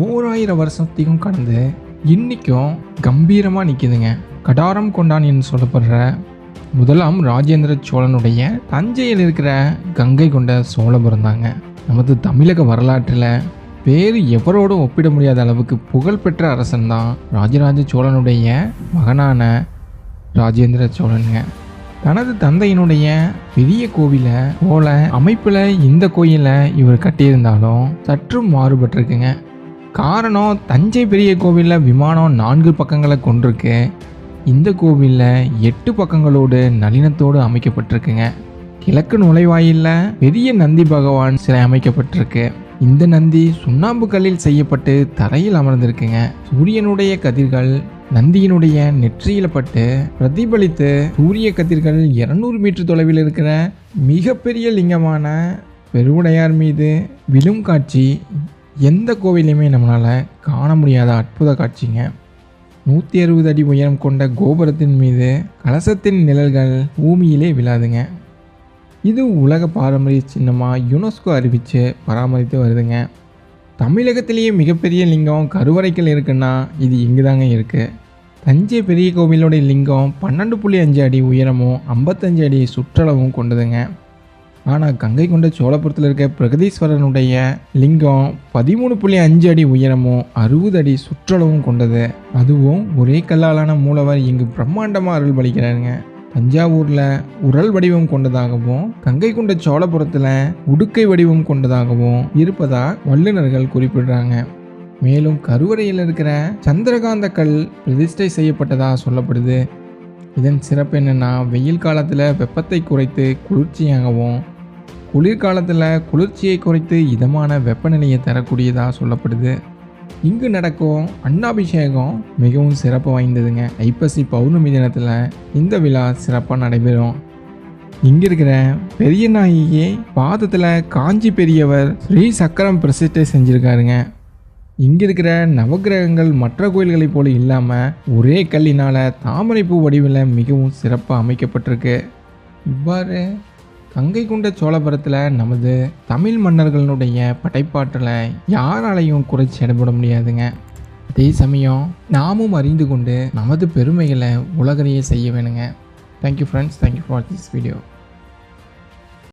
ஓராயிரம் வருஷத்தையும் கடந்து இன்னைக்கும் கம்பீரமாக நிற்கிதுங்க கடாரம் கொண்டான் என்று சொல்லப்படுற முதலாம் ராஜேந்திர சோழனுடைய தஞ்சையில் இருக்கிற கங்கை கொண்ட சோழபுரம் தாங்க. நமது தமிழக வரலாற்றில் வேறு எவரோடும் ஒப்பிட முடியாத அளவுக்கு புகழ்பெற்ற அரசன் தான் ராஜராஜ சோழனுடைய மகனான ராஜேந்திர சோழனுங்க. தனது தந்தையினுடைய பெரிய கோவிலை போல அமைப்பில் இந்த கோயிலை இவர் கட்டியிருந்தாலும் சற்றும் மாறுபட்டிருக்குங்க. காரணம் தஞ்சை பெரிய கோவிலில் விமானம் நான்கு பக்கங்களை கொண்டிருக்கு. இந்த கோவிலில் எட்டு பக்கங்களோடு நளினத்தோடு அமைக்கப்பட்டிருக்குங்க. கிழக்கு நுழைவாயிலில் பெரிய நந்தி பகவான் சிலை அமைக்கப்பட்டிருக்கு. இந்த நந்தி சுண்ணாம்பு கல்லில் செய்யப்பட்டு தரையில் அமர்ந்திருக்குங்க. சூரியனுடைய கதிர்கள் நந்தியினுடைய நெற்றியில பட்டு பிரதிபலித்து சூரிய கதிர்கள் 200 மீட்டர் தொலைவில் இருக்கிற மிகப்பெரிய லிங்கமான பெருவுடையார் மீது விழும் காட்சி எந்த கோவிலையுமே நம்மளால் காண முடியாத அற்புத காட்சிங்க. நூற்றி அறுபது அடி உயரம் கொண்ட கோபுரத்தின் மீது கலசத்தின் நிழல்கள் பூமியிலே விழாதுங்க. இது உலக பாரம்பரிய சின்னமாக யுனெஸ்கோ அறிவித்து பராமரித்து வருதுங்க. தமிழகத்திலேயே மிகப்பெரிய லிங்கம் கருவறைக்கல் இருக்குன்னா இது இங்கு தாங்க இருக்குது தஞ்சை பெரிய கோவிலோடைய லிங்கம் பன்னெண்டு புள்ளி அஞ்சு அடி உயரமும் ஐம்பத்தஞ்சு அடி சுற்றளவும் கொண்டதுங்க. ஆனால் கங்கை கொண்ட சோழபுரத்தில் இருக்க பிரகதீஸ்வரனுடைய லிங்கம் பதிமூணு புள்ளி அஞ்சு அடி உயரமும் அறுபது அடி சுற்றளவும் கொண்டது. அதுவும் ஒரே கல்லாலான மூலவர் இங்கு பிரம்மாண்டமாக அருள் பலிக்கிறாருங்க. தஞ்சாவூரில் உரல் வடிவம் கொண்டதாகவும் கங்கை கொண்ட சோழபுரத்தில் உடுக்கை வடிவம் கொண்டதாகவும் இருப்பதா வல்லுநர்கள் குறிப்பிடுறாங்க. மேலும் கருவறையில் இருக்கிற சந்திரகாந்த கல் பிரதிஷ்டை செய்யப்பட்டதாக சொல்லப்படுது. இதன் சிறப்பு என்னென்னா வெயில் காலத்தில் வெப்பத்தை குறைத்து குளிர்ச்சியாகவும் குளிர்காலத்தில் குளிர்ச்சியை குறைத்து இதமான வெப்பநிலையை தரக்கூடியதாக சொல்லப்படுது. இங்கு நடக்கும் அன்னாபிஷேகம் மிகவும் சிறப்பு வாய்ந்ததுங்க. ஐப்பசி பௌர்ணமி தினத்தில் இந்த விழா சிறப்பாக நடைபெறும். இங்கே இருக்கிற பெரிய நாயகி பாதத்தில் காஞ்சி பெரியவர் ஸ்ரீ சக்கரம் பிரசிட்டை செஞ்சுருக்காருங்க. இங்கே இருக்கிற நவக்கிரகங்கள் மற்ற கோயில்களைப் போல இல்லாமல் ஒரே கல்லினால் தாமரைப்பூ வடிவில் மிகவும் சிறப்பாக அமைக்கப்பட்டிருக்கு. இவ்வாறு கங்கை கொண்ட சோழபுரத்தில் நமது தமிழ் மன்னர்களுடைய படைப்பாற்றலை யாராலையும் குறைச்சி எடப்பட முடியாதுங்க. அதே சமயம் நாமும் அறிந்து கொண்டு நமது பெருமைகளை உலகறிய செய்ய வேணுங்க. Thank you friends thank you for this video